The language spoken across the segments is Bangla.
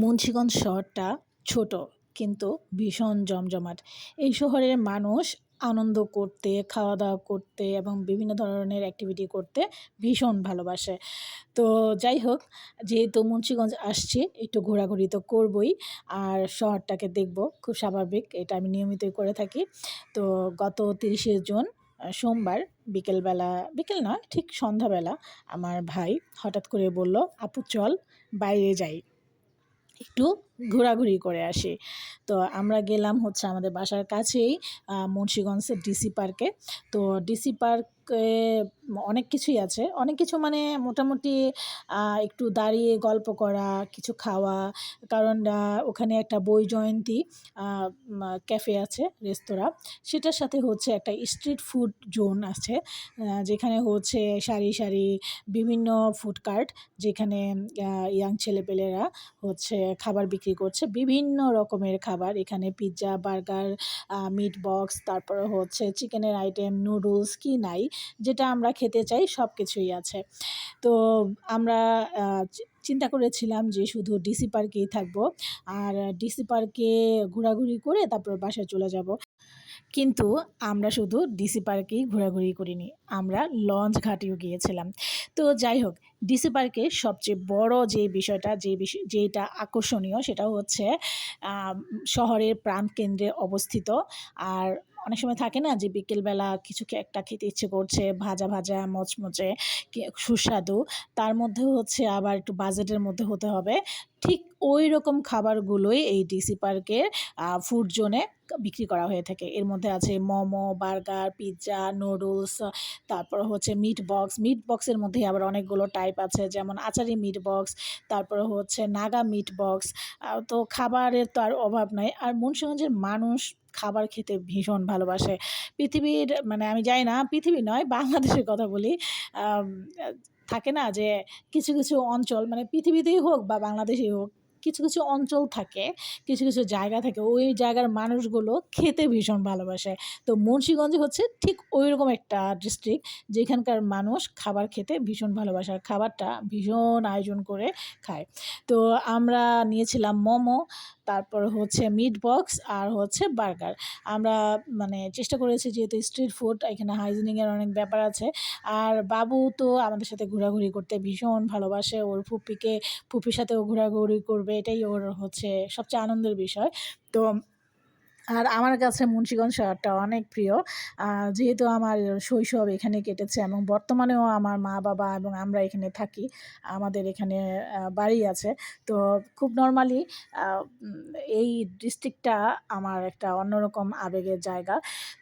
মুন্সিগঞ্জ শহরটা ছোট, কিন্তু ভীষণ জমজমাট। এই শহরের মানুষ আনন্দ করতে খাওয়া দাওয়া করতে এবং বিভিন্ন ধরনের অ্যাক্টিভিটি করতে ভীষণ ভালোবাসে। তো যাই হোক, যেহেতু মুন্সিগঞ্জ আসছি, একটু ঘোরাঘুরি তো করবই, আর শহরটাকে দেখব, খুব স্বাভাবিক, এটা আমি নিয়মিতই করে থাকি। তো গত তিরিশে জুন সোমবার বিকেলবেলা, বিকেল নয়, ঠিক সন্ধ্যাবেলা আমার ভাই হঠাৎ করে বলল, আপু, চল, বাইরে যাই। একটু ঘোরাঘুরি করে আসি। তো আমরা গেলাম হচ্ছে আমাদের বাসার কাছেই আহ, মুন্সিগঞ্জ ডিসি পার্কে। তো ডিসি পার্কে অনেক কিছুই আছে। অনেক কিছু মানে মোটামুটি একটু দাঁড়িয়ে গল্প করা কিছু খাওয়া কারণ ওখানে একটা বই জয়ন্তী ক্যাফে আছে রেস্তোরাঁ। সেটার সাথে হচ্ছে একটা স্ট্রিট ফুড জোন আছে যেখানে হচ্ছে সারি সারি বিভিন্ন ফুড কার্ট যেখানে ইয়াং ছেলেপেলেরা হচ্ছে খাবার বিক্রি করছে বিভিন্ন রকমের খাবার। এখানে পিৎজা বার্গার মিট বক্স তারপর হচ্ছে চিকেনের আইটেম নুডলস কি নাই, যেটা আমরা খেতে চাই সব কিছুই আছে। তো আমরা চিন্তা করেছিলাম যে শুধু ডিসি পার্কেই থাকব আর ডিসি পার্কে ঘোরাঘুরি করে তারপর বাসায় চলে যাব। কিন্তু আমরা শুধু ডিসি পার্কেই ঘোরাঘুরি করিনি, আমরা লঞ্চ ঘাটেও গিয়েছিলাম। তো যাই হোক ডিসি পার্কের সবচেয়ে বড় যে বিষয়টা, যে বিষয় যেটা আকর্ষণীয় সেটা হচ্ছে শহরের প্রাণকেন্দ্রে অবস্থিত। আর অনেক সময় থাকে না যে বিকেলবেলা কিছু একটা খেতে ইচ্ছে করছে, ভাজা ভাজা, মচমচে সুস্বাদু, তার মধ্যে হচ্ছে আবার একটু বাজেটের মধ্যে হতে হবে। ঠিক ওই রকম খাবারগুলোই এই ডিসি পার্কের ফুড জোনে বিক্রি করা হয়ে থাকে। এর মধ্যে আছে মোমো, বার্গার, পিৎজা, নুডলস, তারপর হচ্ছে মিট বক্স। মিট বক্সের মধ্যে আবার অনেকগুলো টাইপ আছে, যেমন আচারি মিট বক্স, তারপর হচ্ছে নাগা মিট বক্স। তো খাবারের তো আর অভাব নাই। আর মুন্সিগঞ্জের মানুষ খাবার খেতে ভীষণ ভালোবাসে। পৃথিবীর মানে আমি জানি না, পৃথিবী নয়, বাংলাদেশের কথা বলি থাকে না যে কিছু কিছু অঞ্চল মানে পৃথিবীতেই হোক বা বাংলাদেশেই হোক, কিছু কিছু অঞ্চল থাকে, কিছু কিছু জায়গা থাকে, ওই জায়গার মানুষগুলো খেতে ভীষণ ভালোবাসে। তো মুন্সীগঞ্জ হচ্ছে ঠিক ওই রকম একটা ডিস্ট্রিক্ট যেখানকার মানুষ খাবার খেতে ভীষণ ভালোবাসে, আর খাবারটা ভীষণ আয়োজন করে খায়। তো আমরা নিয়েছিলাম মোমো তারপর হচ্ছে মিট বক্স আর হচ্ছে বার্গার আমরা মানে চেষ্টা করেছি যেহেতু স্ট্রিট ফুড এখানে হাইজিনিংয়ের অনেক ব্যাপার আছে। আর বাবু তো আমাদের সাথে ঘোরাঘুরি করতে ভীষণ ভালোবাসে। ওর ফুপিকে, ফুপির সাথেও ঘোরাঘুরি করবে। এটাই ওর হচ্ছে সবচেয়ে আনন্দের বিষয়। তো আর আমার কাছে মুন্সীগঞ্জ শহরটা অনেক প্রিয়। যেহেতু আমার শৈশব এখানে কেটেছে এবং বর্তমানেও আমার মা, বাবা এবং আমরা এখানে থাকি, আমাদের এখানে বাড়ি আছে। তো খুব নর্মালি এই ডিস্ট্রিক্টটা আমার একটা অন্যরকম আবেগের জায়গা।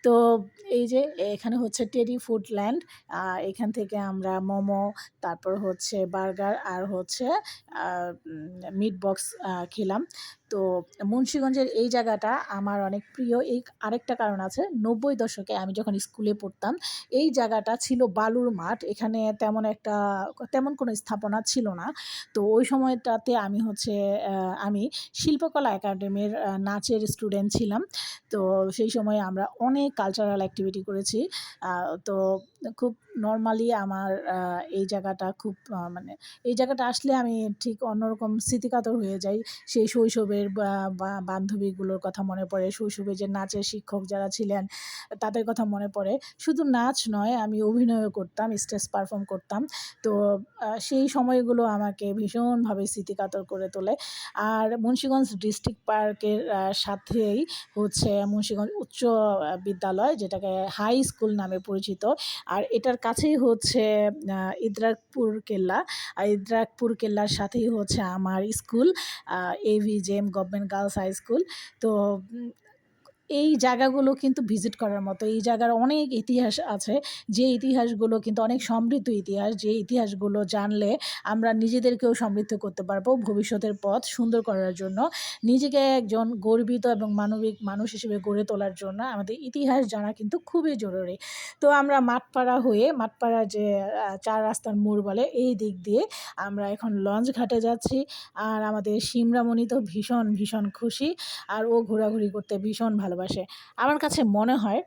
তো এই যে এখানে হচ্ছে টেরি ফুড ল্যান্ড এখান থেকে আমরা মোমো, তারপর হচ্ছে বার্গার আর হচ্ছে মিট বক্স খেলাম। তো মুন্সীগঞ্জের এই জায়গাটা আমার অনেক প্রিয়। এই আরেকটা কারণ আছে, নব্বই দশকে আমি যখন স্কুলে পড়তাম, এই জায়গাটা ছিল বালুর মাঠ। এখানে তেমন একটা, তেমন কোনো স্থাপনা ছিল না। তো ওই সময়টাতে আমি হচ্ছে আমি শিল্পকলা একাডেমির নাচের স্টুডেন্ট ছিলাম। তো সেই সময় আমরা অনেক কালচারাল অ্যাক্টিভিটি করেছি। তো খুব নর্মালি আমার এই জায়গাটা খুব মানে এই জায়গাটা আসলে আমি ঠিক অন্যরকম স্মৃতিকাতর হয়ে যাই। সেই শৈশবের বান্ধবীগুলোর কথা মনে পড়ে, শৈশবে যে নাচের শিক্ষক যারা ছিলেন, তাদের কথা মনে পড়ে। শুধু নাচ নয়, আমি অভিনয়ও করতাম, স্টেজ পারফর্ম করতাম। তো সেই সময়গুলো আমাকে ভীষণভাবে স্মৃতিকাতর করে তোলে। আর মুন্সিগঞ্জ ডিস্ট্রিক্ট পার্কের সাথেই হচ্ছে মুন্সিগঞ্জ উচ্চ বিদ্যালয়, যেটাকে হাই স্কুল নামে পরিচিত। আর এটার কাছেই হচ্ছে ইদ্রাকপুর কেল্লা। আর ইদ্রাকপুর কেল্লার সাথেই হচ্ছে আমার স্কুল এভি জেম গভর্নমেন্ট গার্লস হাই স্কুল তো এই জায়গাগুলো কিন্তু ভিজিট করার মতো। এই জায়গার অনেক ইতিহাস আছে। যে ইতিহাসগুলো কিন্তু অনেক সমৃদ্ধ ইতিহাস, যে ইতিহাসগুলো জানলে আমরা নিজেদেরকেও সমৃদ্ধ করতে পারব ভবিষ্যতের পথ সুন্দর করার জন্য। নিজেকে একজন গর্বিত এবং মানবিক মানুষ হিসেবে গড়ে তোলার জন্য আমাদের ইতিহাস জানা কিন্তু খুবই জরুরি। তো আমরা মাঠপাড়া হয়ে, মাঠপাড়া যে চার রাস্তার মোড় বলে, এই দিক দিয়ে আমরা এখন লঞ্চ ঘাটে যাচ্ছি। আর আমাদের সিমরামণি তো ভীষণ ভীষণ খুশি। আর ও ঘোরাঘুরি করতে ভীষণ ভালোবাসে। আমার কাছে মনে হয়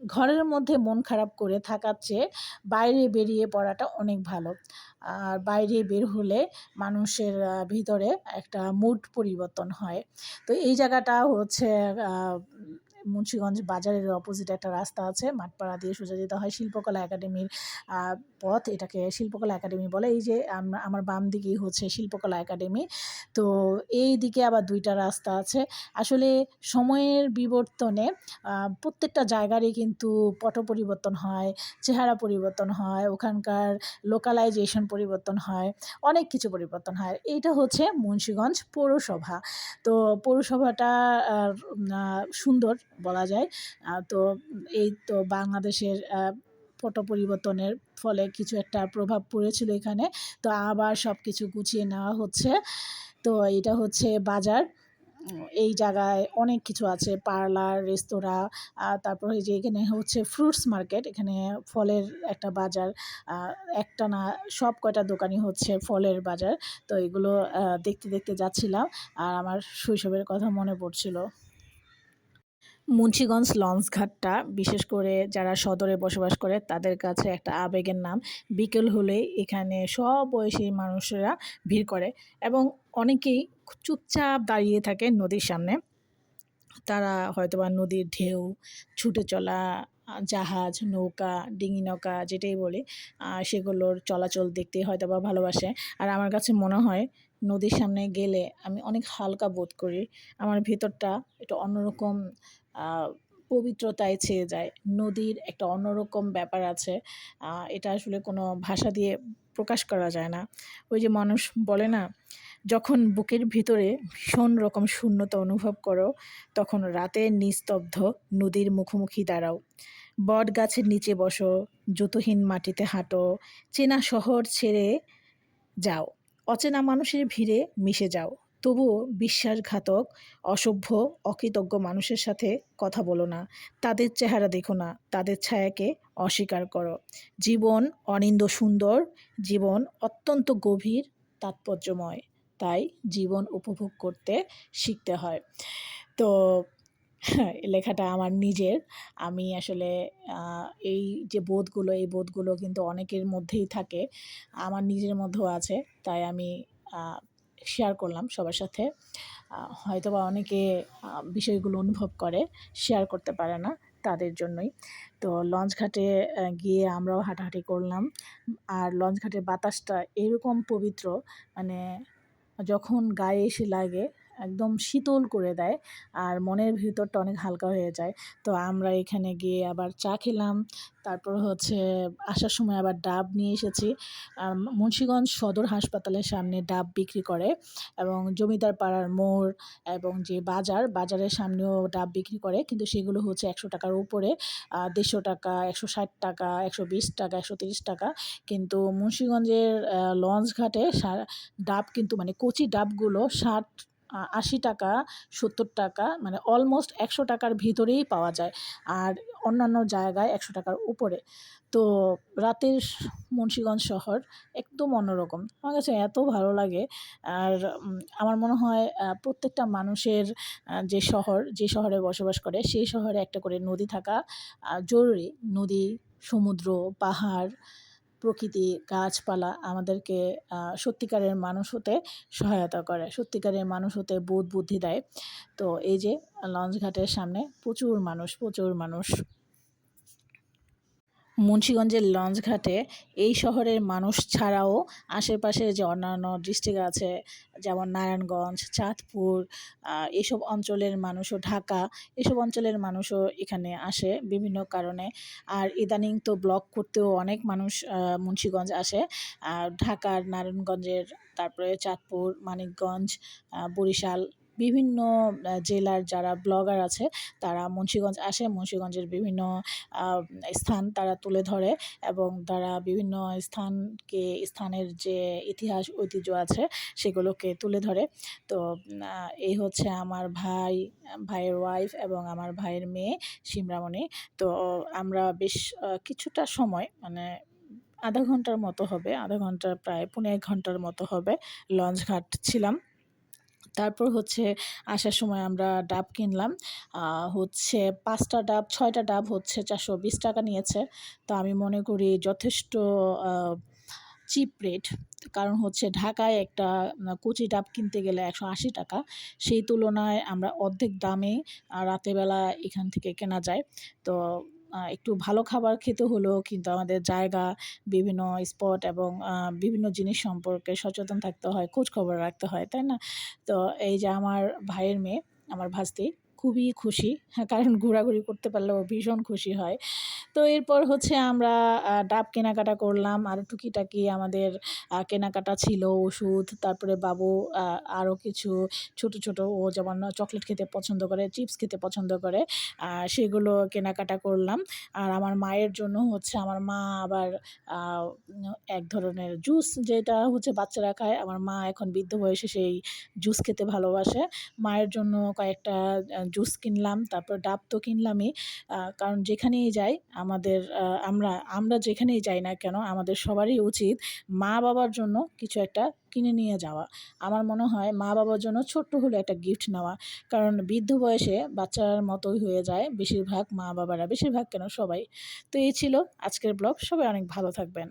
ঘরের মধ্যে মন খারাপ করে থাকার চেয়ে বাইরে বেরিয়ে পড়াটা অনেক ভালো। আর বাইরে বের হলে মানুষের ভিতরে একটা মুড পরিবর্তন হয়। তো এই জায়গাটা হচ্ছে মুন্সীগঞ্জ বাজারের অপোজিট একটা রাস্তা আছে। মাঠপাড়া দিয়ে সোজা যেতে হয় শিল্পকলা একাডেমির পথ। এটাকে শিল্পকলা একাডেমি বলে। এই যে আমার বাম দিকেই হচ্ছে শিল্পকলা একাডেমি তো এই দিকে আবার দুইটা রাস্তা আছে। আসলে সময়ের বিবর্তনে প্রত্যেকটা জায়গারই কিন্তু পট পরিবর্তন হয়, চেহারা পরিবর্তন হয়, ওখানকার লোকালাইজেশন পরিবর্তন হয়, অনেক কিছু পরিবর্তন হয়। এইটা হচ্ছে মুন্সীগঞ্জ পৌরসভা। তো পৌরসভাটা সুন্দর। বলা যায়। তো এই তো বাংলাদেশের পট পরিবর্তনের ফলে কিছু একটা প্রভাব পড়েছিল এখানে। তো আবার সব কিছু গুছিয়ে নেওয়া হচ্ছে। তো এটা হচ্ছে বাজার। এই জায়গায় অনেক কিছু আছে। পার্লার, রেস্তোরাঁ তারপর যে এখানে হচ্ছে ফ্রুটস মার্কেট। এখানে ফলের একটা বাজার। একটা না সব কয়টা দোকানই হচ্ছে ফলের বাজার। তো এগুলো দেখতে দেখতে যাচ্ছিলাম। আর আমার শৈশবের কথা মনে পড়ছিল। মুন্সীগঞ্জ লঞ্চঘাটটা, বিশেষ করে যারা সদরে বসবাস করে, তাদের কাছে একটা আবেগের নাম। বিকেল হলে এখানে সব বয়সী মানুষেরা ভিড় করে এবং অনেকেই চুপচাপ দাঁড়িয়ে থাকে নদীর সামনে। তারা হয়তোবা নদীর ঢেউ, ছুটে চলা, জাহাজ, নৌকা, ডিঙি নৌকা যেটাই বলি সেগুলোর চলাচল দেখতে হয়তো বা ভালোবাসে। আর আমার কাছে মনে হয় নদীর সামনে গেলে আমি অনেক হালকা বোধ করি। আমার ভেতরটা একটু অন্যরকম পবিত্রতায় ছেয়ে যায়। নদীর একটা অন্যরকম ব্যাপার আছে। এটা আসলে কোনো ভাষা দিয়ে প্রকাশ করা যায় না। ওই যে মানুষ বলে না, যখন বুকের ভিতরে ভীষণ রকম শূন্যতা অনুভব করো, তখন রাতের নিস্তব্ধ নদীর মুখোমুখি দাঁড়াও। বট গাছের নিচে বসো, জুতোহীন মাটিতে হাঁটো, চেনা শহর ছেড়ে যাও। অচেনা মানুষের ভিড়ে মিশে যাও। তবুও বিশ্বাসঘাতক, অসভ্য, অকৃতজ্ঞ মানুষের সাথে কথা বলো না। তাদের চেহারা দেখো না, তাদের ছায়াকে অস্বীকার করো। জীবন অনিন্দ সুন্দর, জীবন অত্যন্ত গভীর, তাৎপর্যময়। তাই জীবন উপভোগ করতে শিখতে হয়। তো লেখাটা আমার নিজের। আমি আসলে এই যে বোধগুলো, এই বোধগুলো কিন্তু অনেকের মধ্যেই থাকে। আমার নিজের মধ্যেও আছে। তাই আমি শেয়ার করলাম সবার সাথে। হয়তো বা অনেকে বিষয়গুলো অনুভব করে শেয়ার করতে পারে না তাদের জন্যই। তো লঞ্চ ঘাটে গিয়ে আমরাও হাঁটাহাঁটি করলাম। আর লঞ্চ ঘাটের বাতাসটা এরকম পবিত্র মানে যখন গায়ে এসে লাগে একদম শীতল করে দেয়। আর মনের ভিতরটা অনেক হালকা হয়ে যায়। তো আমরা এখানে গিয়ে আবার চা খেলাম। তারপর হচ্ছে আসার সময় আবার ডাব নিয়ে এসেছি। মুন্সীগঞ্জ সদর হাসপাতালের সামনে ডাব বিক্রি করে এবং জমিদার পাড়ার মোড় এবং যে বাজার, বাজারের সামনেও ডাব বিক্রি করে। কিন্তু সেগুলো হচ্ছে একশো টাকার উপরে। দেড়শো টাকা, একশো ষাট টাকা, একশো বিশ টাকা, একশো তিরিশ টাকা। কিন্তু মুন্সীগঞ্জের লঞ্চ ঘাটে ডাব কিন্তু মানে কচি ডাবগুলো ষাট আশি টাকা, সত্তর টাকা মানে অলমোস্ট একশো টাকার ভিতরেই পাওয়া যায়। আর অন্যান্য জায়গায় একশো টাকার উপরে। তো রাতের মুন্সীগঞ্জ শহর একদম অন্যরকম। আমার কাছে এত ভালো লাগে। আর আমার মনে হয় প্রত্যেকটা মানুষের যে শহর, যে শহরে বসবাস করে, সেই শহরে একটা করে নদী থাকা জরুরি। নদী, সমুদ্র, পাহাড় প্রকৃতি, গাছপালা আমাদেরকে সত্যিকারের মানুষ হতে সহায়তা করে। সত্যিকারের মানুষ হতে বোধ বুদ্ধি দেয়। তো এই যে লঞ্চ ঘাটের সামনে প্রচুর মানুষ প্রচুর মানুষ মুন্সীগঞ্জের লঞ্চঘাটে এই শহরের মানুষ ছাড়াও আশেপাশে যে অন্যান্য ডিস্ট্রিক্ট আছে, যেমন নারায়ণগঞ্জ, চাঁদপুর এসব অঞ্চলের মানুষও, ঢাকা, এসব অঞ্চলের মানুষও এখানে আসে বিভিন্ন কারণে। আর ইদানিং তো ব্লগ করতেও অনেক মানুষ মুন্সীগঞ্জ আসে। আর ঢাকার, নারায়ণগঞ্জের, তারপরে চাঁদপুর, মানিকগঞ্জ বরিশাল বিভিন্ন জেলার যারা ব্লগার আছে, তারা মুন্সীগঞ্জ আসে, মুন্সীগঞ্জের বিভিন্ন স্থান তারা তুলে ধরে এবং তারা বিভিন্ন স্থানকে, স্থানের যে ইতিহাস, ঐতিহ্য আছে, সেগুলোকে তুলে ধরে। তো এই হচ্ছে আমার ভাই, ভাইয়ের ওয়াইফ এবং আমার ভাইয়ের মেয়ে সিমরামণি। তো, আমরা বেশ কিছুটা সময় মানে আধা ঘণ্টার মতো হবে, আধা ঘণ্টা, প্রায় পনেরো ঘণ্টার মতো হবে লঞ্চ ঘাট ছিলাম। তারপর হচ্ছে আসার সময় আমরা ডাব কিনলাম। হচ্ছে পাঁচটা ডাব, ছয়টা ডাব হচ্ছে চারশো বিশ টাকা নিয়েছে। তো আমি মনে করি যথেষ্ট চিপ রেট কারণ হচ্ছে ঢাকায় একটা কচি ডাব কিনতে গেলে একশো আশি টাকা। সেই তুলনায় আমরা অর্ধেক দামে রাতেরবেলা এখান থেকে কেনা যায়। তো একটু ভালো খাবার খেতে হলেও কিন্তু আমাদের জায়গা, বিভিন্ন স্পট এবং বিভিন্ন জিনিস সম্পর্কে সচেতন থাকতে হয়, খোঁজ খবর রাখতে হয়, তাই না? তো এই যে আমার ভাইয়ের মেয়ে, আমার ভাস্তি খুবই খুশি হ্যাঁ কারণ ঘোরাঘুরি করতে পারলেও ভীষণ খুশি হয়। তো এরপর হচ্ছে আমরা ডাব কেনাকাটা করলাম, আর টুকিটাকি আমাদের কেনাকাটা ছিল, ওষুধ, তারপরে বাবু আরও কিছু ছোট ছোট, ও যেমন চকলেট খেতে পছন্দ করে, চিপস খেতে পছন্দ করে সেগুলো কেনাকাটা করলাম। আর আমার মায়ের জন্য হচ্ছে, আমার মা আবার এক ধরনের জুস যেটা হচ্ছে বাচ্চারা খায়, আমার মা এখন বৃদ্ধ বয়সে সেই জুস খেতে ভালোবাসে। মায়ের জন্য কয়েকটা জুস কিনলাম, তারপর ডাব তো কিনলামই। কারণ যেখানেই যাই আমাদের আমরা আমরা যেখানেই যাই না কেন, আমাদের সবারই উচিত মা বাবার জন্য কিছু একটা কিনে নিয়ে যাওয়া। আমার মনে হয় মা বাবার জন্য ছোট্ট হলে একটা গিফট নেওয়া। কারণ বৃদ্ধ বয়সে বাচ্চার মতোই হয়ে যায় বেশিরভাগ মা বাবারা বেশিরভাগ কেন সবাই। তো এই ছিল আজকের ব্লগ। সবাই অনেক ভালো থাকবেন।